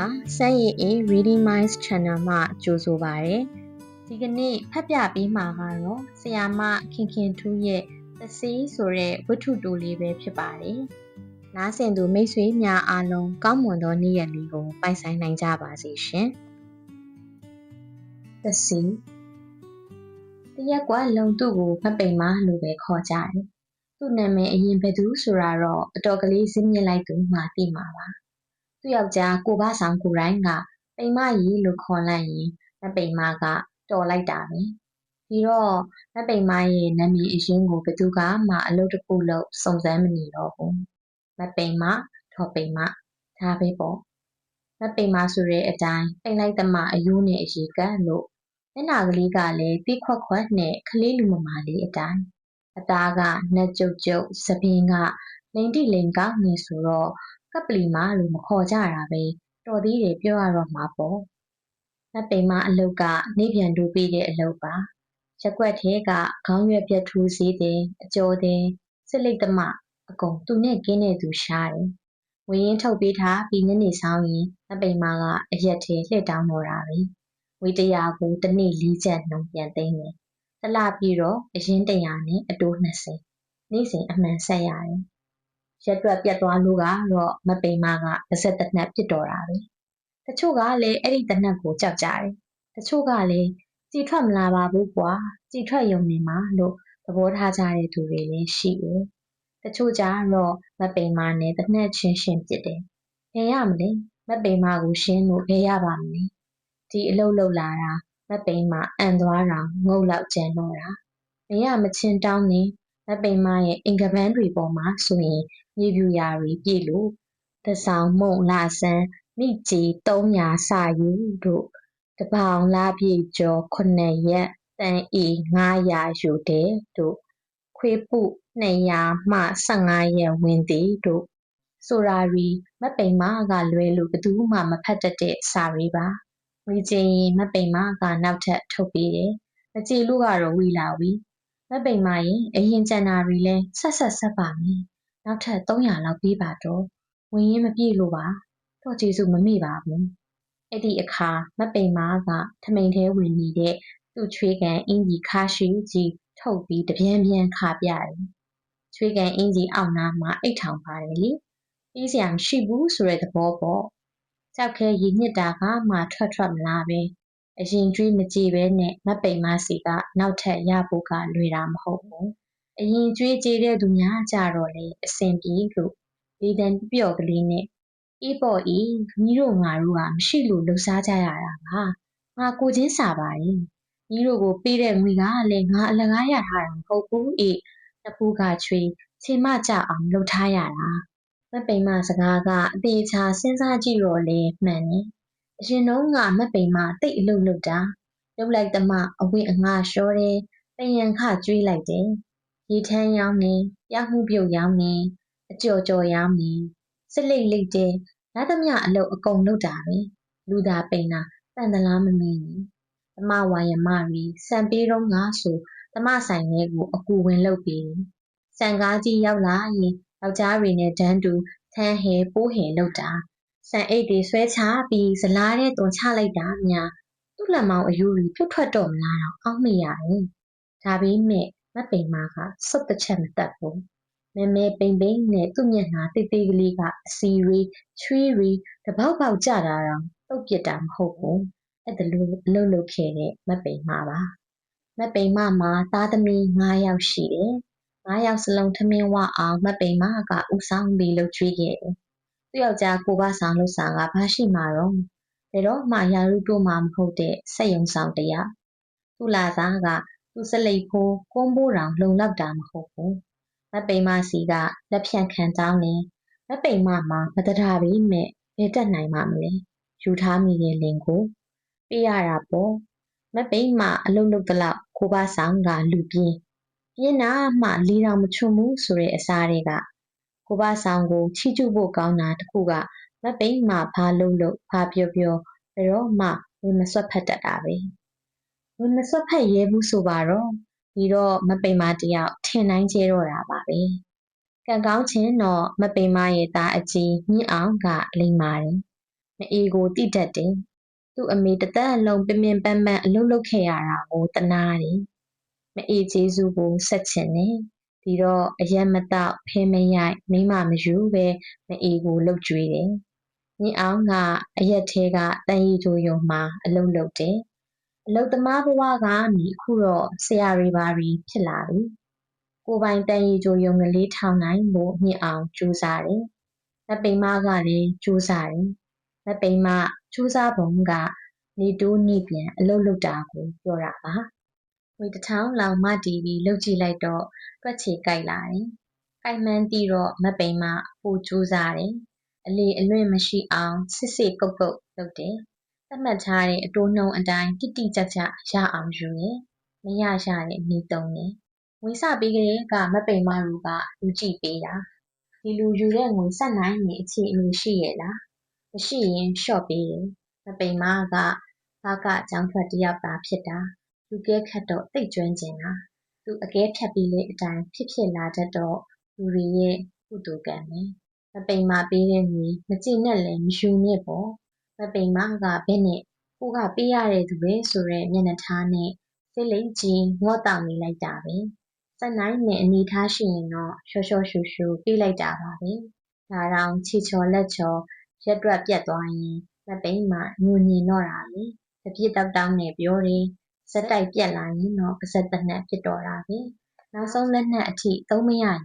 ပါစမ်းရည်အေး Reading Minds Channel မှကြိုဆိုပါရစေဒီကနေ့ဖတ်ပြပေးမှာကတော့ဆရာမခင်ခင်ထူးရဲ့သစီဆိုတဲ့ဝတ္ထုတိုလေးပဲဖြစ်ပါတယ်နားဆင်သူမိတ်ဆွေများအားလုံးကောင်းမွန်သောနေ့ရက်လေးကိုပိုင်ဆိုင်နိုင်ကြပါစေရှင်သစီတရက်ကွာလုံသူ့ကိုမပိန်မလို့ပဲခေါ်ကြတယ်သူ့နာမည်အရင်ဘယ်သူဆိုတာတော့အတော်ကလေးစဉ်းမြင့်လိုက်သူမှသိမှာပါ သူ့ယောက်ျားကိုဘဆောင်ကိုရိုင်းကပိန်မကြီးလို့ခေါ်လိုက်ရင်မပိန်မကတော်လိုက်တာပဲဒီတော့မပိန်မရဲ့နာမည်အရင်ကိုဘယ်သူကမှအလုပ်တစ်ခုလုပ်စုံစမ်းမနေတော့ဘူးမပိန်မထော်ပိန်မဒါပဲပေါ့မပိန်မဆိုတဲ့အတိုင်းပိန်လိုက်သမားအယိုးနဲ့အရေကလို့မျက်နှာကလေးကလည်းတိခွက်ခွက်နဲ့ကလေးလူမမာလေးအတိုင်းအသားကနှက်ကြုတ်ကြုတ်စပင်းကလိန်တိလိန်ကောင်းနေဆိုတော့ ကပ်ပလီမာလို့မခေါ်ကြတာပဲတော်သေးတယ်ပြောရတော့မှာပေါ့လက်ပိန်မအလုတ်ကနေပြန်တူပေးတဲ့အလုတ်ပါရက်ွက်ထဲကခေါင်းရွက်ပြတ်ထူးစေးတဲ့အကျော်တဲ့စစ်လိတ်သမအကုန်သူနဲ့ကင်းတဲ့သူရှားတယ်ဝင်းရင်ထုတ်ပေးထားပြီးညနေဆောင်ရင်လက်ပိန်မကအရက်ထဲလှည့်တောင်းတော့တာပဲဝေးတရာကိုတစ်နေ့၄ချက်နှုံပြန်သိမ်းတယ်တလပြီးတော့အရင်တရာနဲ့အတိုး20နေ့စဉ်အမှန်ဆက်ရတယ် ရက်တွက်ပြတ်သွားလို့ကတော့မပိန်မကပါဇက်တနက်ပြစ်တော်တာပဲတချို့ကလည်းအဲ့ဒီတနက်ကိုကြောက်ကြတယ်တချို့ကလည်းကြည်ထွက်မလာပါဘူးကွာကြည်ထွက်ယုံနေမှာလို့သဘောထားကြတဲ့သူတွေလည်းရှိတယ်တချို့ကြတော့မပိန်မနဲ့တနက်ချင်းရှင်းပြစ်တယ်ဘယ်ရမလဲမပိန်မကိုရှင်းလို့ဘယ်ရပါမလဲဒီအလုပ်လုပ်လာတာမပိန်မအန်သွားတာငုတ်လောက်ကျန်တော့တာမရမချင်းတောင်းနေမပိန်မရဲ့အင်္ဂပန်းတွေပေါ်မှာဆိုရင် မြေပြူရာတွေပြည့်လို့တဆောင်မုံလာဆန်းမိကြီး300စာယူတို့တပောင်လာပြည့်ကျော်9ရက်တန်ဤ900ယူတဲ့တို့ခွေးပု200မှ15ရက်ဝင်သည်တို့ဆိုရာရီမပိန်မကလွဲလို့ဘသူမှမဖတ်တတ်တဲ့စာရီပါဝီကျင်းရင်မပိန်မကနောက်ထပ်ထုတ်ပေးတယ်မကြည့်လို့ကတော့ဝီလာဝီမပိန်မရင်အရင်ကျန်တာတွေလဲဆက်ဆက်ဆက်ပါမယ် နောက်ထပ်300လောက်ပေးပါတော့ဝင်ရင်မပြည့်လို့ပါတော့ကျေစုမမေ့ပါဘူးအဲ့ဒီအခါမပိန်မားကထမိန်သေးဝင်နေတဲ့သူ့ချွေးကန်အင်ကြီးခါရှိကြီးထုတ်ပြီးတပြင်းပြင်းခါပြတယ်ချွေးကန်အင်ကြီးအောက်နားမှာအိတ်ထောင်ပါတယ်လေပြီးစရာမရှိဘူးဆိုတဲ့သဘောပေါ့ကြောက်ခဲရည်ညစ်တာကမှထွက်ထွက်မလားပဲအရင်ကျွေးမကြည့်ပဲနဲ့မပိန်မစီကနောက်ထပ်ရဖို့ကလွယ်တာမဟုတ်ဘူး အရင်ကြွေးကြေးတဲ့သူများကြတော့လေအဆင်ပြေလို့လေတံပျော့ကလေးနဲ့အေးပေါ့အေးညီတို့ငါတို့ကမရှိလို့လှူစားကြရတာပါငါကိုချင်းစာပါတယ်ညီတို့ကိုပေးတဲ့ငွေကလည်းငါအလကားရထားတာမဟုတ်ဘူးအေးတပူကချွေချိန်မကြအောင်လှုပ်ထားရတာမပိန်မစကားကအသေးချာစဉ်းစားကြည့်တော့လေမှန်တယ်အရင်တော့ငါမပိန်မတိတ်အလုပ်လုပ်တာလှုပ်လိုက်တမအဝိအငှလျှောတယ်ပယံခကျွေးလိုက်တယ် ရေထမ်းရောင်းနေပြောက်မှုပြုတ်ရောင်းနေအကြော်ကြော်ရောင်းနေစစ်လိတ်လိတ်တဲ့ရသမျှအလုပ်အကုန်လုပ်တာပဲလူသာပိန်တာတန်တလားမမင်းနေသမဝါယမရီစံပေးတော့ငါဆိုသမဆိုင်လေးကိုအကူဝင်လုပ်ပြီးစံကားကြီးရောက်လာရင်ယောက်ျားတွေနဲ့ဒန်းတူထန်းဟဲပိုးဟဲလုပ်တာစံအိတ်တွေဆွဲချပြီးဇလားတဲ့တွန်ချလိုက်တာများသူ့လက်မောင်းအယူကြီးပြုတ်ထွက်တော့မလားတော့အောက်မရတယ်ဒါပေမဲ့ မပိန်မကစွတ်တစ်ချက်မတက်ဘူးမဲမဲပိန်ပိန်နဲ့သူ့မျက်နှာတိတ်တိတ်ကလေးကအစီရီချွေးရီတပေါက်ပေါက်ကြတာတော့တုတ်ပြစ်တာမဟုတ်ဘူးအဲ့ဒါလိုအလုပ်လုပ်ခဲ့တဲ့မပိန်မပါမပိန်မမှာသားသမီး9ယောက်ရှိတယ်9ယောက်စလုံးထမင်းဝအောင်မပိန်မကဥဆောင်ပြီးလှုပ်ချွေးခဲ့တယ်သူ့ယောက်ျားကိုဘဆောင်လို့ဆောင်ကဘာရှိမှာတော့ဘယ်တော့မှရာလူတို့မှမဟုတ်တဲ့စက်ယုံဆောင်တရားသူ့လာစားက သူစလိတ်ဖိုးကွန်းပိုးတောင်လုံလောက်တာမဟုတ်ဘူးမပိန်မစီကလက်ဖြန့်ခံတောင်းနေမပိန်မမှာမတတာပြီမဲ့ဘယ်တက်နိုင်မှမလဲယူထားမိတဲ့လင်ကိုပေးရတာပေါ့မပိန်မအလုံးလုံးတလောက်ခိုးပါဆောင်ကလူပြင်းပြင်းနာမှလီတော်မချွတ်ဘူးဆိုတဲ့အစားတွေကကိုပါဆောင်ကိုချီကျူးဖို့ကောင်းတာတခုကမပိန်မဖားလုံးလို့ဖားပြောပြောဘယ်တော့မှဝင်မဆွတ်ဖက်တတ်တာပဲ ဝင်မစွက်ဖက်ရဲဘူးဆိုပါတော့ပြီးတော့မပိန်မတယောက်ထင်နိုင်ကျဲတော့တာပါပဲကံကောင်းခြင်းတော့မပိန်မရဲ့သားအကြီးမြင့်အောင်ကလိမ္မာတယ်မအေးကိုတိတတ်တယ်သူ့အမေတသက်အလုံးပင်ပင်ပန်းပန်းအလုပ်လုပ်ခဲ့ရတာကိုတနာတယ်မအေးကျေးဇူးကိုဆက်ချင်တယ်ဒီတော့အရက်မတော့ဖဲမရိုက်မိမမယူပဲမအေးကိုလှုပ်ကြွေးတယ်မြင့်အောင်ကအရက်သေးကတန်ရီချိုယုံမှာအလုပ်လုပ်တယ် အလုတ်သမားဘဝကနေအခုတော့ဆရာတွေပါတွေဖြစ်လာပြီကိုပိုင်တန်ရီချိုယုံကလေးထောင်နိုင်ဖို့မြင့်အောင်ကြိုးစားတယ်မပိန်မကလည်းကြိုးစားတယ်မပိန်မကြိုးစားပုံကနေတိုးနေပြန်အလုပ်လုပ်တာကိုပြောတာပါဝေတထောင်လောင်မတီးပြီးလှုပ်ကြည့်လိုက်တော့တွက်ချေကြိုက်လာတယ်။ကြိုက်မှန်းသိတော့မပိန်မပိုကြိုးစားတယ်။အလေအလွင့်မရှိအောင်စစ်စစ်ကုတ်ကုတ်လုပ်တယ်။ သတ်မှတ်ထားတဲ့အတိုးနှုံအတိုင်း တိတိကျကျရအောင်ယူရယ်။မရရတဲ့နေတုံးတယ်။ဝင်စပြီးကလေးက မပိန်မတို့ကလူကြည့်ပေးတာ။ဒီလူယူတဲ့ငွေဆက်နိုင်ရင်အခြေအနေရှိရဲ့လား။မရှိရင် လျှော့ပေးတယ်။မပိန်မကဘာကအကြောင်းထွက်တယောက်သားဖြစ်တာ လူကဲခတ်တော့ သိပ်ကျွမ်းကျင်တာ သူအကဲဖြတ်ပြီးလေအတိုင်း ဖြစ်ဖြစ်လာတတ်တော့ လူတွေရဲ့ ကုသိုလ်ကံပဲ မပိန်မပေးတဲ့ငွေ မကြည့်နဲ့လည်း မယူနဲ့ပေါ့ မပိန်မကဘယ်နဲ့ကိုကပေးရတဲ့သူပဲဆိုတဲ့မျက်နှာထားနဲ့စိတ်လိမ်ကြီးငေါ့တောင်နေလိုက်တာပဲစက်နိုင်နဲ့အနေထားရှိရင်တော့ရှော့ရှော့ရှူရှူပေးလိုက်တာပါပဲဒါတော့ချီချော်လက်ချော်ရက်တွက်ပြတ်သွားရင်မပိန်မညူညင်တော့တာလေတပြစ်တောက်တောင်းနဲ့ပြောတယ်ဇက်တိုက်ပြက်လာရင်တော့ပါးစပ်သေနတ်ဖြစ်တော့တာပဲ။နောက်ဆုံးလက်နက်အထိသုံးမရရင်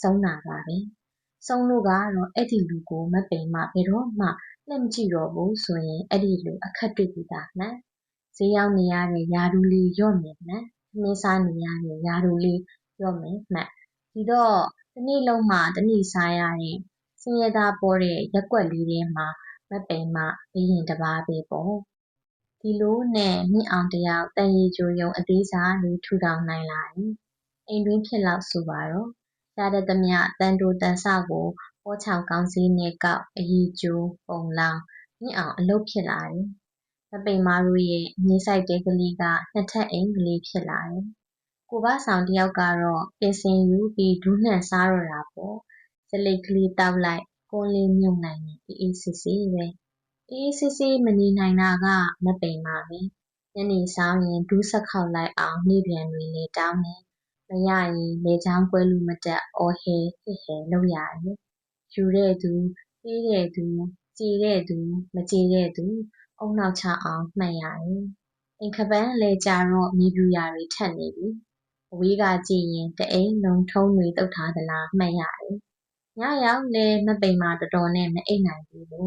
ဆုံးတာပါပဲ။ ဆုံးလို့ကတော့ အဲ့ဒီလူကို မပိန်မဘယ်တော့မှ လှည့်မကြည့်တော့ဘူးဆိုရင် အဲ့ဒီလူအခက်တွေ့ပြီးသားမှန်။ဈေးရောက်နေရတဲ့ယာဒူလေး လျော့မယ်မှန်။သမင်းစားနေရတဲ့ယာဒူလေး လျော့မယ်မှန်။ဒီတော့တနေ့လုံးမှတနေ့စားရတဲ့ ဆင်းရဲသားပေါ်တဲ့ရက်ွက်လေးထဲမှာ မပိန်မဘီရင်တပါးပဲပေါ့။ဒီလိုနဲ့ မြင့်အောင်တယောက် သံရည်ကြိုရုံအသေးစားလေး ထူထောင်နိုင်လာ၏။အိမ်တွင်းဖြစ်လောက်ဆိုပါတော့။ ရတတ်သမျှ သံတိုသံစကိုပိုးချောင်ကောင်းစည်းနဲ့ကောက် အရည်ကြိုပုံလောင်မြင့်အောင် အလုပ်ဖြစ်လာတယ်။မပိန်မာတို့ရဲ့မြေဆိုင်တဲကလေးက နှစ်ထပ်အိမ်ကလေး ဖြစ်လာတယ်။ကိုဘဆောင်တယောက်ကတော့ ပင်စင်ယူပြီး ဒူးနှံစားတော့တာပေါ့။စလိတ်ကလေးတောက်လိုက် ကွန်းလေးမြုပ်နိုင်ရင်အေးအေးဆေးဆေးပဲ။အေးအေးဆေးဆေး မနေနိုင်တာက မပိန်ပါပဲ။ညနေစောင်းရင် ဒူးဆက်ခေါက်လိုက်အောင် နေ့ပြန်တွေလည်းတောင်းတယ်။ မရရင် လည်ချောင်းကွဲလူမတတ် အော်ဟယ်ဟစ်ဟယ်လုပ်ရတယ်။ယူတဲ့သူ၊ပေးတဲ့သူ၊ကျေတဲ့သူ၊မကျေတဲ့သူ ဦးနှောက်ချအောင်မှတ်ရတယ်။အိမ်ခါးပန်းအလယ်ကျတော့ မြေပြူရာတွေထပ်နေပြီ။အဝေးကကြည့်ရင် တအိမ်လုံး ထုံးတွေသုတ်ထားသလား မှတ်ရတယ်။ညရောက်လည်းမပိန်ပါတော်တော်နဲ့ မအိပ်နိုင်ဘူးဒီ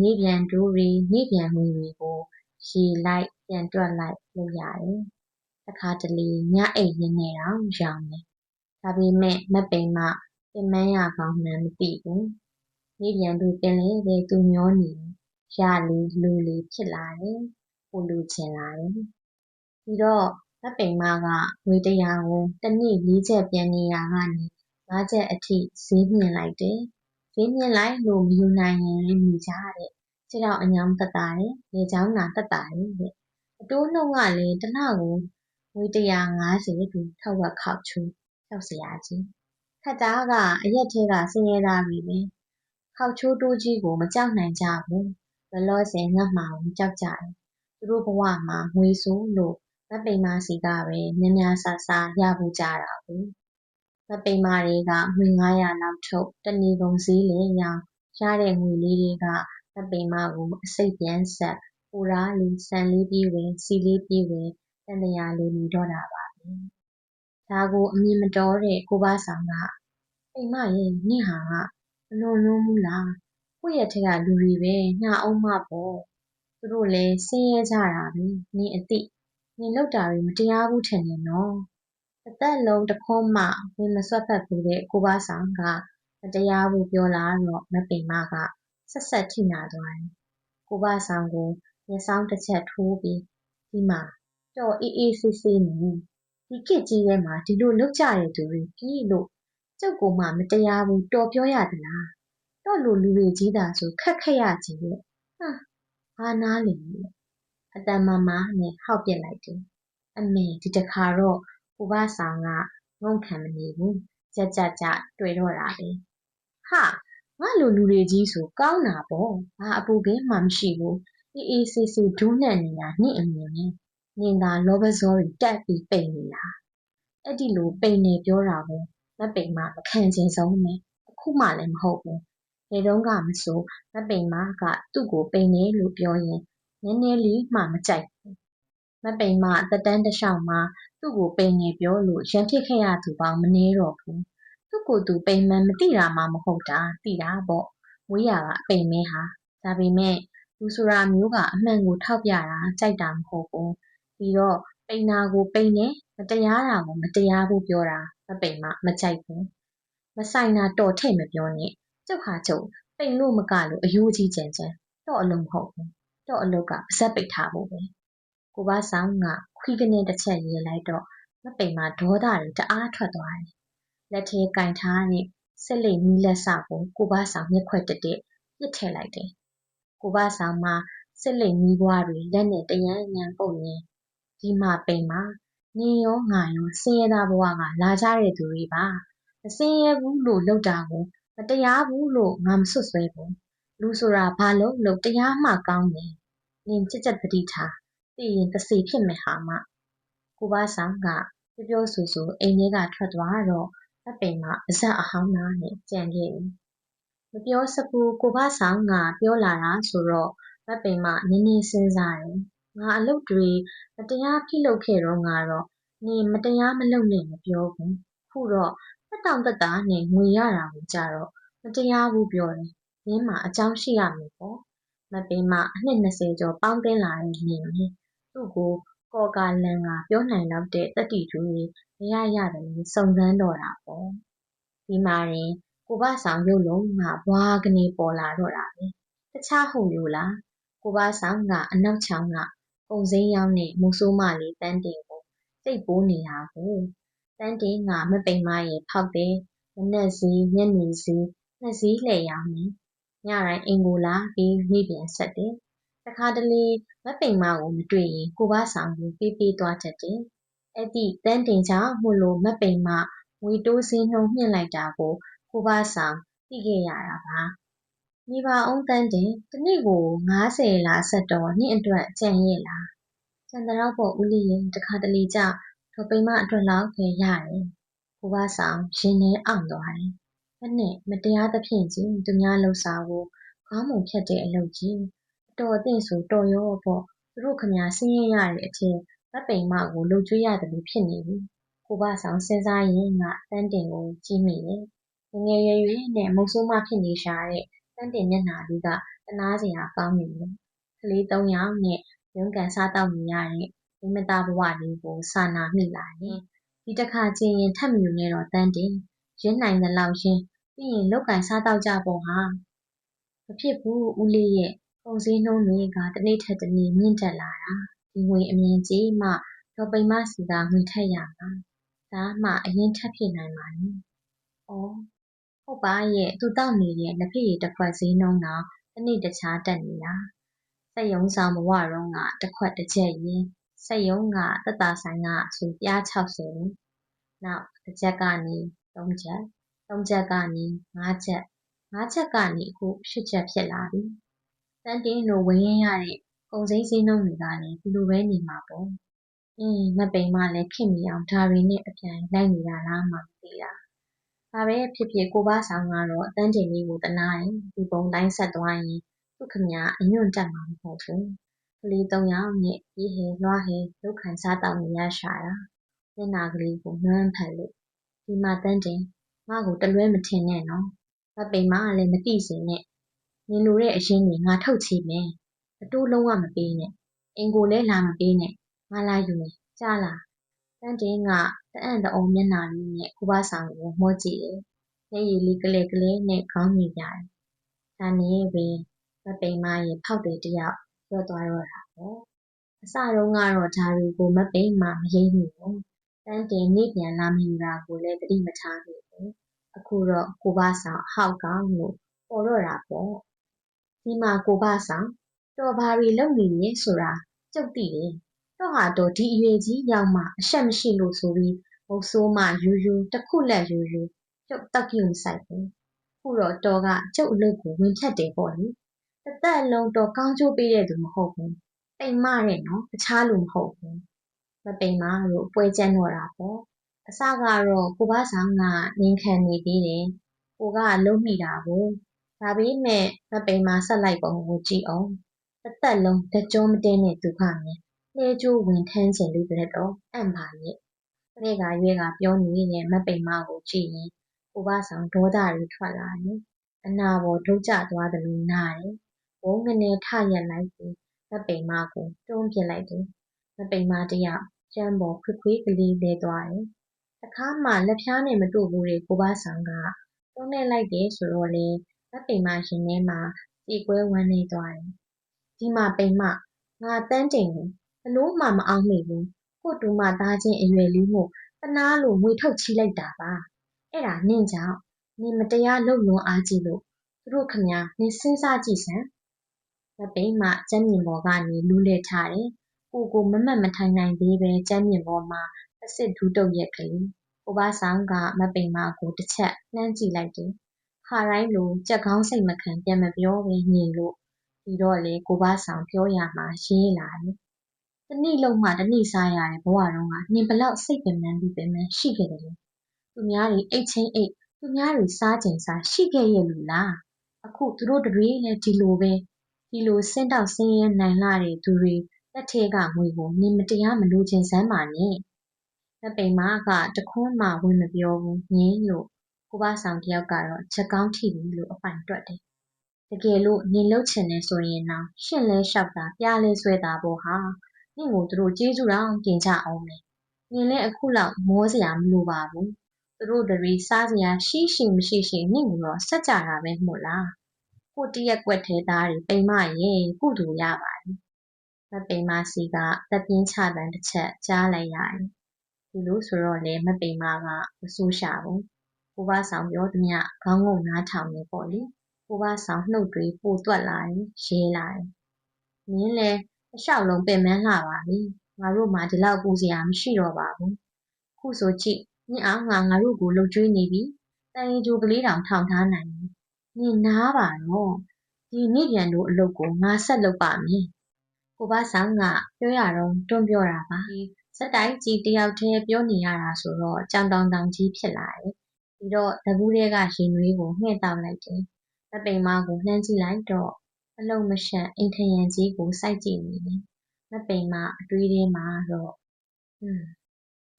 နေ့ပြန်တိုးတွေ နေ့ပြန်ငွေတွေကို ရေလိုက် ပြန်တွက်လိုက် လုပ်ရတယ်။ တခါတလေညအိပ်ရင်းနဲ့တောင်ယောင်တယ်။ဒါပေမဲ့မပိန်မပင်ပန်းရကောင်းမှန်းမသိဘူး။နေ့ပြန်တိုးပင်လေပဲသူမျောနေရလေလိုလေဖြစ်လာတယ်။ပိုလိုချင်လာတယ်။ဒီတော့မပိန်မကငွေတရာကိုတနေ့လေးချက်ပြန်နေရကနေငါးချက်အထိဈေးမြှင့်လိုက်တယ်ဈေးမြင့်လိုက်လို့မယူနိုင်ရင်လည်းနေကြတဲ့ခြေထောက်အညောင်းသက်သာတယ်လေချောင်းနာသက်သာတယ်တဲ့အတိုးနှုန်းကလည်းတစ်လကို ငွေ150တူထောက်ဝက်ခောက်ချူထောက်စရာကြီးခက်တာကအရက်ထဲကဆင်းရဲသားတွေပဲခောက်ချိုးတိုးကြီးကိုမကြောက်နိုင်ကြဘူးလောလောဆယ်ငတ်မှောင်ကြောက်ကြတယ်သူတို့ဘဝမှာငွေဆိုးလို့မပိန်မစီကပဲများများဆဆရဖို့ကြတာဘူးမပိန်မတွေကငွေ900လောက်ထုတ်တနေကုန်ဈေးလဲရောင်းရတဲ့ငွေလေးတွေကမပိန်မကိုအစိတ်ပြန်ဆက်ပိုရားလေးဆန်လေးပြေးဝင်စီလေးပြေးဝင် တန်တရာလေးနေတော့တာပါပဲဒါကိုအမြင်မတော်တဲ့ကိုပါဆောင်ကပိန်မရဲ့နင့်ဟာကမလွန်လွန်းဘူးလားကိုယ့်ရဲ့ထက်ကလူတွေပဲနှာအောင်မပေါ့သူတို့လည်းဆင်းရဲကြတာပဲနင်အတိနင်လောက်တာတွေမတရားဘူးထင်တယ်နော်တသက်လုံးတခွန်းမှဝင်မစွက်ဖက်ဘူးတဲ့ကိုဘဆောင်ကမတရားဘူးပြောလာတော့မပိန်မကဆက်ဆက်ထိနာသွားတယ်။ကိုဘဆောင်ကိုမျက်စောင်းတစ်ချက်ထိုးပြီးဒီမှာ တော့အေးအေးဆေးဆေးနေဒီခေတ်ကြီးထဲမှာဒီလိုလုပ်ကြတဲ့သူတွေကြီးလို့ကျုပ်ကမှမတရားဘူးတော်ပြောရသလားတော့လူလူတွေကြီးတာဆိုခက်ခက်ရကြီးရဲ့ဟာဘာနာလေအတန်မမနဲ့ဟောက်ပြစ်လိုက်တယ်အမေဒီတခါတော့ကိုဘဆောင်ကငုံခံမနေဘူးကြက်ကြက်ကြတွေ့တော့တာပဲဟာငါလိုလူတွေကြီးဆိုကောင်းတာပေါ့ဘာအပူကင်းမှမရှိဘူးအေးအေးဆေးဆေးဒူးနှံ့နေတာနင့်အမြင်နဲ့ နင်သာလောဘဇောတွေတက်ပြီးပိန်နေတာအဲ့ဒီလိုပိန်နေပြောတာကိုမပိန်မမခံချင်ဆုံးပဲအခုမှလည်းမဟုတ်ဘူးလေတုံးကမဆိုမပိန်မကသူ့ကိုပိန်နေလို့ပြောရင်နည်းနည်းလေးမှမကြိုက်ဘူးမပိန်မတက်တန်းတစ်လျှောက်မှာသူ့ကိုပိန်နေပြောလို့ရံဖြစ်ခဲ့ရသူပေါင်းမနှဲတော့ဘူးသူ့ကိုယ်သူပိန်မှန်မသိတာမှမဟုတ်တာသိတာပေါ့မွေးရာကအပိန်မဲဟာဒါပေမဲ့လူဆိုတာမျိုးကအမှန်ကိုထောက်ပြတာကြိုက်တာမဟုတ်ဘူး ပြီးတော့ပိန်နာကိုပိန်နေမတရားတာကိုမတရားဘူးပြောတာမပိန်မမကြိုက်ဘူးမဆိုင်တာတော်ထိတ်မပြောနဲ့ကျုပ်ဟာကျုပ်ပိန်လို့မကလို့အယိုးကြီးကြံကြံတော့အလုံးမဟုတ်ဘူးတော့အလုတ်ကပါဇက်ပိတ်ထားဖို့ပဲကိုပါဆောင်ကခွီးကနေတစ်ချက်ရေးလိုက်တော့မပိန်မဒေါသတွေတအားထွက်သွားတယ်လက်ထဲကင်ထားတဲ့ဆက်လက်မီးလက်စကိုကိုပါဆောင်မျက်ခွက်တက်တက်ပြစ်ထည့်လိုက်တယ်ကိုပါဆောင်မှာဆက်လက်မီးပွားတွေလက်နဲ့တရမ်းညံပုတ်နေ ဒီမှာပိန်မှာနင်ရောငါရောဆင်းရဲသားဘဝကလာကြတဲ့သူတွေပါမဆင်းရဲဘူးလို့လောက်တာကိုမတရားဘူးလို့ငါမဆွဆွဲဘူးလူဆိုတာဘာလို့လို့တရားမှကောင်းတယ်နင်ကြက်ကြက်တတိထားသိရင်တစီဖြစ်မယ်ဟာမကိုပါဆောင်ကပြောပြောဆူဆူအိမ်ထဲကထွက်သွားတော့တပ်ပိန်မှာအဆက်အဟောင်းသားနဲ့ကြံခဲ့ပြီမပြောစဘူးကိုပါဆောင်ကပြောလာတာဆိုတော့တပ်ပိန်မှာနည်းနည်းစဉ်းစားတယ် ငါအလုပ်တွေ မတရားဖိလုပ်ခဲ့တော့ငါတော့ နင် မတရားမလုပ်နဲ့ မပြောဘူး ခုတော့တက်တောင့်တက်တာနဲ့ ငွေရတာကိုကြတော့ မတရားဘူးပြောတယ်ရင်းမှာ အကြောင်းရှိရမယ်ပေါ့ မပင်မ အနှစ်20ကျော် ပေါင်းတင်လာတဲ့နေနဲ့သူ့ကို ကော်ကာလန်ကပြောနိုင်တော့တဲ့တတိကျူတွေမရရတယ်လို့စုံစမ်းတော့တာပေါ့ ဒီမှာရင် ကိုဘဆောင်ရုပ်လုံးက ဘွားကနေ ပေါ်လာတော့တာပဲ တခြားဟုတ်လို့လား ကိုဘဆောင်က အနောက်ချောင်းက ပုံစင်းရောက်နဲ့မူဆိုးမလေးတန်းတင်ကိုစိတ်ပိုးနေတာကိုတန်းတင်ကမပိန်မရဲ့ဖောက်တယ်မနက်စီညနေစီနှစ်စီးလှည့်ရောက်နေညတိုင်းအိမ်ကိုလာပြီးနေပြန်ဆက်တယ်တခါတလေမပိန်မကိုမတွေ့ရင်ကိုဘဆောင်ကိုပေးပေးသွားတတ်တယ်အဲ့ဒီတန်းတင်ကြောင့်မို့လို့မပိန်မငွေတိုးစင်းနှုံမြင့်လိုက်တာကိုကိုဘဆောင်သိခဲ့ရတာပါ နေပါအောင်တန်းတင်တနေ့ကို90လားဆက်တော့နှစ်အတွက်ကြံရဲ့လားကျန်တဲ့တော့ပေါ့ဦးလေးရင်တခါတလေကြတော့ပိန်မအတွက်လောက်ပဲရတယ်ကိုဘဆောင်ရှင်နေအောင်သွားတယ်ဘယ်နဲ့မတရားသဖြင့်ကြီးသူများလှူစာကိုခေါင်းမုံဖြတ်တဲ့အလုပ်ကြီးတော်အသင့်ဆိုတော်ရောပေါ့သူတို့ခမဆင်းရဲရတဲ့အထက်ဗတ်ပိန်မကိုလှုပ်ကြွေးရတယ်လို့ဖြစ်နေပြီကိုဘဆောင်စဉ်းစားရင်ကတန်းတင်ကိုကြည့်မိတယ်ငယ်ငယ်ရွယ်ရွယ်နဲ့မုတ်ဆိုးမဖြစ်နေရှာတဲ့ တန်းတင်မျက်နှာလေးကတနာစရာကောင်းနေတယ်ကလေး၃ယောက်နဲ့ရုန်းကန်စားတော့နေရတဲ့မိမသားဘဝလေးကိုစာနာမိလာရင်ဒီတစ်ခါချင်းရင်ထပ်မြူနေတော့တန်းတင်ရင်းနိုင်တဲ့လောက်ရှင်းပြီးရင်လောက်ကန်စားတော့ကြပေါ့ဟာမဖြစ်ဘူးဦးလေးရဲ့ပုံစည်းနှုံးတွေကတနေ့ထက်တနေ့မြင့်တက်လာတာဒီငွေအမြင်ကြီးမှတော့ပိန်မစီကငွေထက်ရမှာဒါမှအရင်ထပ်ဖြစ်နိုင်ပါလေ။အော် ဟုတ်ပါရဲ့သူတောက်နေတဲ့လက်ဖက်ရည်တစ်ခွက်ဈေးနှုန်းတော့တနေ့တခြားတက်နေတာ။စက်ယုံဆောင်ဘဝတုန်းကတစ်ခွက်တစ်ချက်ရင်စက်ယုံကတက်တာဆိုင်ကဆိုပြား60နောက်တစ်ချက်ကနေ3ချက်3ချက်ကနေ5ချက်5ချက်ကနေအခု8ချက်ဖြစ်လာပြီ။တန်တင်းလိုဝင်ရရတဲ့ကုန်စည်စည်းနှုန်းတွေကလည်းဒီလိုပဲနေမှာပေါ့။အင်းမပိန်မလည်းခင်မီအောင်ဒါတွေနဲ့အပြိုင်လိုက်နေရလားမှမသိတာ။ ဒါပဲဖြစ်ဖြစ်ကိုပါဆောင်ကတော့အတန်းတင်လေးကိုတနာရင်ဒီပုံတိုင်းဆက်သွားရင်သူ့ခမအညွန့်တက်မှာမဟုတ်ဘူး။ကလေး၃ယောက်နဲ့ရေးဟဲလွှားဟဲလောက်ခံစားတောက်နေရရှာတာ။မျက်နှာကလေးကိုနွမ်းဖက်လို့ဒီမှာတန်းတင်ငါ့ကိုတလွဲမထင်နဲ့နော်။မပိန်မလည်းမသိစေနဲ့။နင်လိုတဲ့အရင်ကြီးငါထုတ်ချေမယ်။အတိုးလုံးဝမပေးနဲ့။အင်ကိုလည်းလာမပေးနဲ့။ငါလာယူမယ်။ကြားလား။တန်းတင်က တအံ့တအုံမျက်နှာလေးနဲ့ကိုဘဆောင်ကိုမောကြည့်တယ်။မျက်ရည်လေးကလေးကလေးနဲ့ခေါင်းမြင်ပြတယ်။ဒါနဲ့ပဲမပိန်မရဲ့ဖောက်တယ်တယောက်ပြောသွားတော့တာပေါ့။အစတုန်းကတော့ဒါတွေကိုမပိန်မမရိပ်မိဘူး။တန်းတင်နေပြန်လာမိတာကိုလည်းသတိမထားမိဘူး။အခုတော့ကိုဘဆောင်အဟောက်ကောင်လို့ပေါ်တော့တာပေါ့။ဒီမှာကိုဘဆောင်တော်ဘာတွေလုပ်နေလဲဆိုတာကျုပ်သိတယ်။ တော့ဟာတော့ဒီအရွယ်ကြီးရောက်မှအရှက်မရှိလို့ဆိုပြီးမုတ်ဆိုးမယူယူတခုလက်ယူယူကျုပ်တောက်ပြုံဆိုင်ဘူး။ဟခုတော့တော်ကကျုပ်အလုပ်ကိုဝင်ဖြတ်တယ်ပေါ့လေတသက်လုံးတော်ကောင်းကျိုးပေးတဲ့သူမဟုတ်ဘူးပိန်မတဲ့နော်တခြားလူမဟုတ်ဘူးမပိန်မလို့ပွဲကျန်းတော့တာပေါ့အစကတော့ကိုဘဆောင်ကငင်းခံနေသေးတယ်ကိုကလုံးမိတာကိုဒါပေမဲ့မပိန်မဆက်လိုက်ပုံကိုကြည့်အောင်တသက်လုံးတကြောမတင်းတဲ့သူကမြင် နှဲကျိုးဝင်ထမ်းခြင်းလေးတဲ့တော့ အံ့ပါရဲ့ ကလေးကရွေးကပြောနေတဲ့ မပိန်မကိုကြည့်ရင် ကိုဘဆောင် ဒေါသတွေထွက်လာတယ် အနာပေါ်ဒုတ်ကျသွားတယ်လို့နားတယ်ဘုံငနေထရက်လိုက်ပြီး မပိန်မကို တွန်းပြလိုက်တယ် မပိန်မတယောက်ကျမ်းပေါ်ခွေခွေးကလေး လဲသွားတယ် တခါမှ လက်ဖြားနဲ့မတို့ဘူးတဲ့ ကိုဘဆောင်က တွန်းနေလိုက်တယ်ဆိုတော့လေမပိန်မရှင်ထဲမှာ ကြေကွဲဝမ်းနေသွားတယ် ဒီမှာ ပိန်မ ငါတန်းတင်ကို ဘလို့မှမအောင်မိဘူးကိုတူမသားချင်းအရွယ်လေးမို့တနာလို့ငွေထုတ်ချီလိုက်တာပါအဲ့ဒါနင့်ကြောင့်နင်မတရားလုပ်လွန်အားကြီးလို့သူတို့ခမညာနင်စဉ်းစားကြည့်စမ်းမပိန်မှကျမ်းမြင်ပေါ်ကနေလူးလဲထားတယ်ကိုကိုမမတ်မထိုင်နိုင်သေးပဲကျမ်းမြင်ပေါ်မှာအစ်စ်ဒူးတုပ်ရက်ကလေးကိုဘဆောင်ကမပိန်မကိုတစ်ချက်နှမ်းကြည့်လိုက်တယ်ခါတိုင်းလိုကြက်ကောင်းစိတ်မခံပြန်မပြောဘဲညင်လို့ဒီတော့လေကိုဘဆောင်ပြောရမှာရေးလာတယ် တနေ့လုံးမှတနေ့စားရတဲ့ဘဝတုန်းကနင်ဘလောက်စိတ်ပင်ပန်းပြီးပင်ပန်းရှိခဲ့တယ်လဲသူများတွေအိတ်ချင်းအိတ်သူများတွေစားကျင်စားရှိခဲ့ရဲ့လူလားအခုသူတို့တွေလည်းဒီလိုပဲဒီလိုစင်းတောက်ဆင်းရဲနိုင်လာတဲ့သူတွေလက်ထဲကငွေကိုနင်မတရားမလိုချင်စမ်းပါနဲ့လက်ပိန်မကတခွန်းမှဝင်မပြောဘူးငင်းလို့ကိုဘဆောင်တယောက်ကတော့ချက်ကောင်းထိပြီလို့အပိုင်တွက်တယ်တကယ်လို့နင်လှုပ်ချင်နေဆိုရင်တော့ရှင့်လဲလျှောက်တာပြားလဲဆွဲတာပေါ့ဟာ နင့်ကိုသူတို့ကျေးဇူးတော်တင်ကြအောင်မယ်နင်လည်းအခုလောက်မောစရာမလိုပါဘူးသူတို့တွေစားစရာရှိရှိမရှိရှိနင့်ကိုတော့ဆက်ကြတာပဲမို့လားကိုတရက်ကွက်ထဲသားတွေပိန်မရဲ့ကုတူရပါတယ်မပိန်မစီကသက်ပြင်းချတန်တစ်ချက်ကြားလိုက်ရတယ်ဒီလိုဆိုတော့လေမပိန်မကမဆိုးရှာဘူးကိုဘဆောင်ပြောသည်မြခေါင်းငုံနားထောင်နေပေါ့လေကိုဘဆောင်နှုတ်တွေပိုတွက်လာရင်ရေးလာတယ်နင်းလေ အလျှောက်လုံးပင်မလှပါပြီငါတို့မှဒီလောက်ပူစရာမရှိတော့ပါဘူးခုဆိုကြည့်ညအောင်ငါငါတို့ကိုလှုပ်ကြွေးနေပြီတန်ရီဂျိုကလေးတောင်ထောင်ထားနိုင်တယ်နင်နားပါတော့ဒီနေ့ပြန်တို့အလုပ်ကိုငါဆက်လုပ်ပါမယ်ကိုဘဆောင်ကပြောရတော့တွန်းပြောတာပါစက်တိုင်းကြီးတယောက်တည်းပြောနေရတာဆိုတော့ကြောင်တောင်တောင်ကြီးဖြစ်လာတယ်ပြီးတော့တကူးတွေကရင်နွေးကိုငှဲ့တောက်လိုက်တယ်။လက်ပိန်မကိုနှမ်းကြည့်လိုက်တော့ အလုံးမရှက်အိမ်ထရန်ကြီးကိုစိုက်ကြည့်နေတယ်။လက်ပိန်မအတွေးထဲမှာတော့ဟွန်း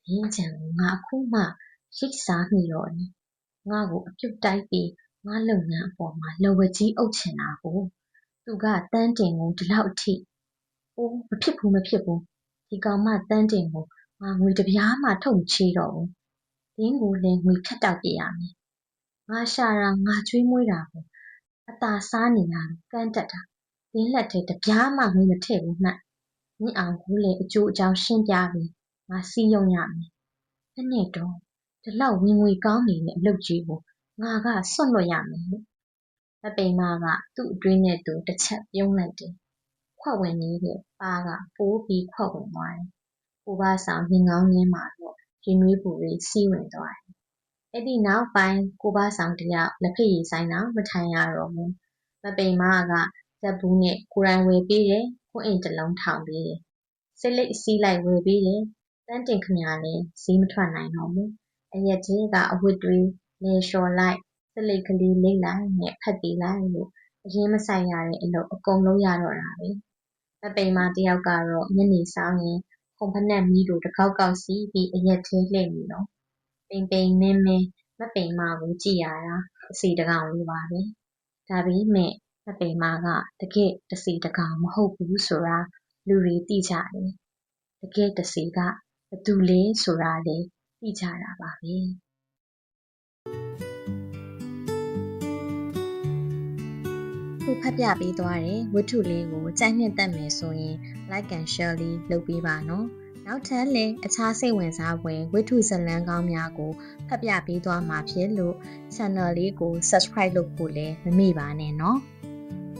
ရင်းချံကိုငါအခုမှရိတ်စားမိတော့တယ်။ငါ့ကိုအပြုတ်တိုက်ပြီးငါလုပ်ငန်းအပေါ်မှာလော်ဝကြီးအုပ်ချင်တာကိုသူကတန်းတင်ကိုဒီလောက်အထိအိုးမဖြစ်ဘူးမဖြစ်ဘူးဒီကောင်မတန်းတင်ကိုငါငွေတပြားမှထုတ်မချေးတော့ဘူးဒင်းကိုလည်းငွေဖြတ်တောက်ပြရမယ်ငါရှာတာငါကျွေးမွေးတာကို အသာစားနေတာကန်းတက်တာဒင်းလက်ထဲတပြားမှငွေမထည့်ဘူးမှတ်မြင့်အောင်ကိုလည်းအကျိုးအကြောင်းရှင်းပြပြီးငါစီးရုံရမယ်တနေ့တော့ဒီလောက်ဝင်ငွေကောင်းနေတဲ့အလုပ်ကြီးကိုငါကစွန့်လွတ်ရမယ်လို့အပိန်မကသူ့အတွင်းနဲ့သူတစ်ချက်ပြုံးလိုက်တယ်ခွက်ဝင်နေတဲ့ပါကပိုးပြီးခွက်ဝင်သွားတယ်ကိုဘဆောင်ငင်ကောင်းရင်းမှာတော့ရင်နွေးပူတွေစီးဝင်သွားတယ်။ အဲ့ဒီနောက်ပိုင်းကိုဘဆောင်တယောက်လက်ဖက်ရည်ဆိုင်တော့မထိုင်ရတော့ဘူး။မပိန်မကဇက်ဘူးနဲ့ကိုရိုင်းဝယ်ပေးတယ်။ခွင့်အိမ်တစ်လုံးထောင်ပေးတယ်။စိတ်လိတ်စီးလိုက်ဝယ်ပေးတယ်။တန်းတင်ခမရလည်းဈေးမထွက်နိုင်တော့ဘူး။အရက်ကြီးကအဝတ်တွေလေလျှော်လိုက်စိတ်လိတ်ကလေးလိမ့်လိုက်နဲ့ဖက်တီးလိုက်လို့အရင်မဆိုင်ရတဲ့အလုပ်အကုန်လုံးရတော့တာပဲ။မပိန်မတယောက်ကတော့ညနေဆောင်ရင်ခုံဖနက်မီးလိုတကောက်ကောက်စီးပြီးအရက်ထဲလှည့်နေတော့ ပိန်ပိန်မင်းမင်းမပိန်မကိုကြည့်ရတာအစီတကောင်လိုပါပဲဒါပေမဲ့မပိန်မကတကယ့်တစီတကောင်မဟုတ်ဘူးဆိုတာလူတွေသိကြတယ်တကယ့်တစီကဘသူလဲဆိုတာလေသိကြတာပါပဲခုဖတ်ပြပေးသွားတဲ့ဝတ္ထုလေးကိုကြိုက်နှစ်သက်မယ်ဆိုရင် like and share လေးလုပ်ပေးပါနော် နောက်ထပ်လည်းအခြားစိတ်ဝင်စားဖွယ်ဝတ္ထုဇာတ်လမ်းကောင်းများကိုဖတ်ပြပေးသွားမှာဖြစ်လို့ channel လေးကို subscribe လုပ်ဖို့လည်းမမေ့ပါနဲ့နော်။